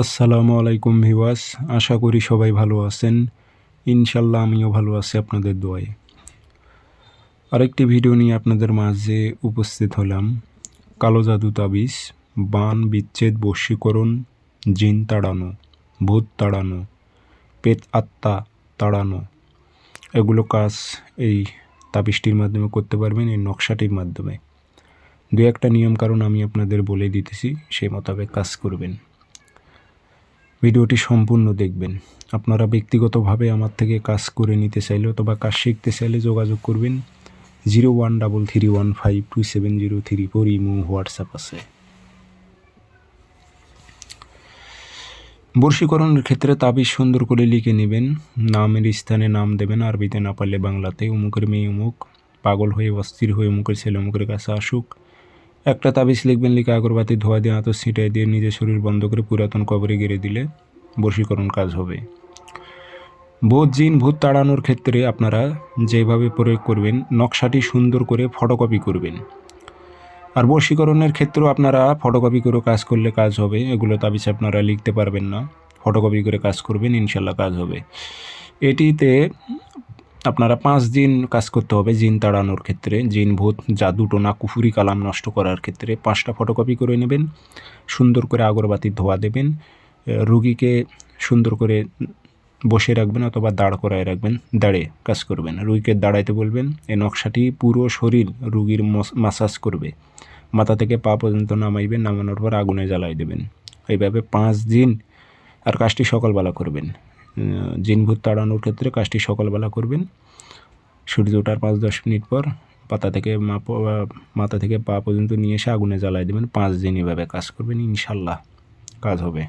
আসসালামু আলাইকুম ভিওয়াস আশা করি সবাই ভালো আছেন। ইনশাল্লাহ আমিও ভালো আছি আপনাদের দোয়ায়। আরেকটি ভিডিও নিয়ে আপনাদের মাঝে উপস্থিত হলাম। কালো জাদু তাবিজ, বান বিচ্ছেদ বশীকরণ জিন তাড়ানো, ভূত তাড়ানো পেত আত্মা তাড়ানো। এগুলো কাজ এই তাবিজটির মাধ্যমে করতে পারবেন, এই নকশাটির মাধ্যমে। দু একটা নিয়ম কারণ আমি আপনাদের বলে দিতেছি, সেই মোতাবেক কাজ করবেন। ভিডিওটি সম্পূর্ণ দেখবেন। আপনারা ব্যক্তিগতভাবে আমার থেকে কাজ করে নিতে চাইলে অথবা কাজ শিখতে চাইলে যোগাযোগ করবেন। Zero one double three one five two seven zero three four Imo, WhatsApp আছে। বর্ষীকরণের ক্ষেত্রে তাবিজ সুন্দর করে লিখে নেবেন। নামের স্থানে নাম দেবেন, আরবিতে না পারলে বাংলাতে। অমুকের মেয়ে অমুক, পাগল হয়ে অস্থির হয়ে অমুকের ছেলে অমুকের কাছে আসুক। একটা তাবিজ লিখবেন, লিখে আগরবাতি ধোয়া দিয়ে আতর ছিটাই দিয়ে নিজের শরীর বন্ধ করে পুরাতন কবরে গেড়ে দিলে বশীকরণ কাজ হবে। ভূত জিন ভূত তাড়ানোর ক্ষেত্রে আপনারা যেভাবে প্রয়োগ করবেন, নকশাটি সুন্দর করে ফটোকপি করবেন। আর বশীকরণের ক্ষেত্রেও আপনারা ফটোকপি করে কাজ করলে কাজ হবে, এগুলো তাবিজ আপনারা লিখতে পারবেন না। ফটোকপি করে কাজ করবেন, ইনশাল্লাহ কাজ হবে। এটিতে আপনারা পাঁচ দিন কাজ করতে হবে জিন তাড়ানোর ক্ষেত্রে, জিন ভূত টোনা, কুফুরি, কালাম নষ্ট করার ক্ষেত্রে। পাঁচটা ফটোকপি করে নেবেন, সুন্দর করে আগরবাতি ধোয়া দেবেন রুগীকে সুন্দর করে বসে রাখবেন অথবা দাঁড় করায় রাখবেন, দাঁড়ে কাজ করবেন। রুগীকে দাঁড়াইতে বলবেন এই নকশাটি পুরো শরীর রুগীর মাসাজ করবে। মাথা থেকে পা পর্যন্ত নামাইবেন, নামানোর পর আগুনে জ্বালাই দেবেন। এইভাবে পাঁচ দিন আর কাজটি সকালবেলা করবেন। জিনভূত তাড়ানোর ক্ষেত্রে কাজটি সকালবেলা করবেন। সূর্য ওঠার পাঁচ দশ মিনিট পর পাতা থেকে মাথা থেকে পা পর্যন্ত নিয়ে এসে আগুনে জ্বালায় দেবেন। পাঁচ দিন এভাবে কাজ করবেন, ইনশাল্লাহ কাজ হবে।